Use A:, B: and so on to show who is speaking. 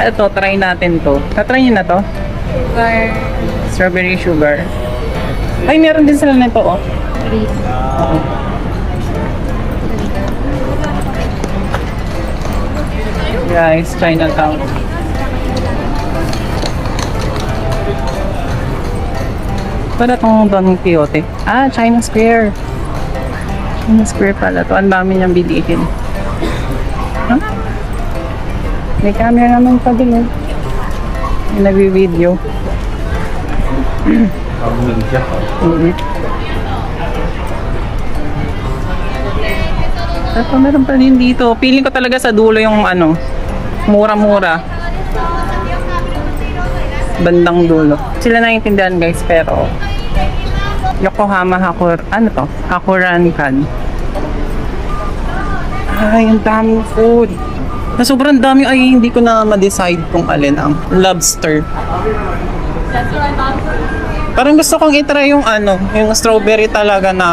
A: Ito, try natin to. Tatry nyo na to? Strawberry sugar. Ay, meron din sila nito, oh. Guys, Chinatown. Para itong Don Quixote. Ah, China Square. China Square pala to. Ang dami niyang bilihin. Huh? May camera naman pa din eh. May nagwi-video. Mhm. Ito, meron pa din dito. Feeling ko talaga sa dulo yung ano, mura-mura. Bandang dulo. Sila naiintindihan guys, pero Yokohama Hakur, ano to? Hakuran Kan. Ay, ang daming food. Na sobrang dami ay hindi ko na ma-decide kung alin ang lobster. Parang gusto kong itry yung ano, yung strawberry talaga na